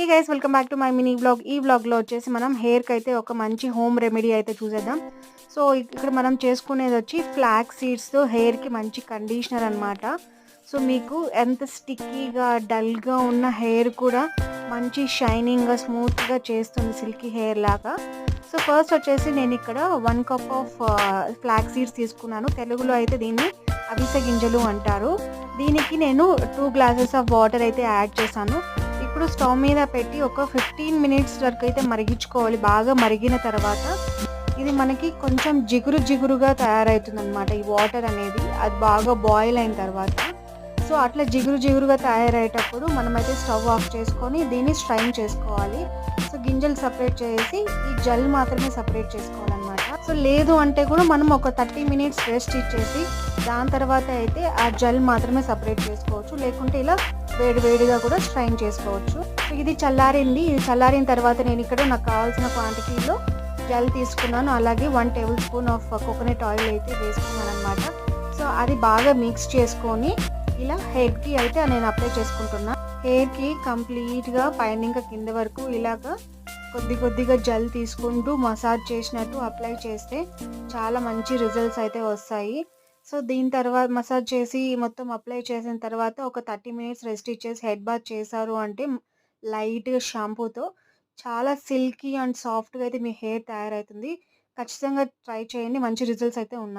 Hi guys welcome back to my mini blog ఈ బ్లాగ్లో వచ్చేసి మనం హెయిర్కి అయితే ఒక మంచి హోమ్ రెమెడీ అయితే చూసేద్దాం. సో ఇక్కడ మనం చేసుకునేది వచ్చి ఫ్లాక్ సీడ్స్తో హెయిర్కి మంచి కండిషనర్ అనమాట సో మీకు ఎంత స్టిక్కీగా డల్గా ఉన్న హెయిర్ కూడా మంచి షైనింగ్గా స్మూత్గా చేస్తుంది సిల్కీ హెయిర్ లాగా. సో ఫస్ట్ వచ్చేసి నేను ఇక్కడ one cup of flax seeds తీసుకున్నాను. తెలుగులో అయితే దీన్ని అవిసె గింజలు అంటారు. దీనికి నేను టూ గ్లాసెస్ ఆఫ్ వాటర్ అయితే యాడ్ చేశాను. ఇప్పుడు స్టవ్ మీద పెట్టి ఒక ఫిఫ్టీన్ మినిట్స్ వరకు అయితే మరిగించుకోవాలి. బాగా మరిగిన తర్వాత ఇది మనకి కొంచెం జిగురు జిగురుగా తయారవుతుంది అనమాట ఈ వాటర్ అనేది. అది బాగా బాయిల్ అయిన తర్వాత. సో అట్లా జిగురు జిగురుగా తయారయ్యేటప్పుడు మనమైతే స్టవ్ ఆఫ్ చేసుకొని దీన్ని స్ట్రైన్ చేసుకోవాలి. సో గింజలు సపరేట్ చేసి ఈ జెల్ మాత్రమే సపరేట్ చేసుకోవాలన్నమాట. సో లేదు అంటే కూడా మనం ఒక థర్టీ మినిట్స్ రెస్ట్ ఇచ్చేసి దాని తర్వాత అయితే ఆ జెల్ మాత్రమే సపరేట్ చేసుకోవచ్చు. లేకుంటే ఇలా వేడి వేడిగా కూడా స్ట్రైన్ చేసుకోవచ్చు. సో ఇది చల్లారింది. ఇది చల్లారిన తర్వాత నేను ఇక్కడ నాకు కావాల్సిన క్వాంటిటీలో జెల్ తీసుకున్నాను. అలాగే one tablespoon of coconut oil అయితే వేసుకున్నాను అనమాట సో అది బాగా మిక్స్ చేసుకొని ఇలా హెయిర్కి అయితే నేను అప్లై చేసుకుంటున్నా. హెయిర్కి కంప్లీట్గా పైన ఇంకా కింద వరకు ఇలాగా కొద్ది కొద్దిగా జెల్ తీసుకుంటూ మసాజ్ చేసినట్టు అప్లై చేస్తే చాలా మంచి రిజల్ట్స్ అయితే వస్తాయి. సో దీని తర్వాత మసాజ్ చేసి మొత్తం అప్లై చేసిన తర్వాత ఒక థర్టీ మినిట్స్ రెస్ట్ ఇచ్చేసి హెడ్ బాత్ చేశారు అంటే లైట్గా షాంపూతో. చాలా సిల్కీ అండ్ సాఫ్ట్గా అయితే మీ హెయిర్ తయారవుతుంది. ఖచ్చితంగా ట్రై చేయండి. మంచి రిజల్ట్స్ అయితే ఉన్నాయి.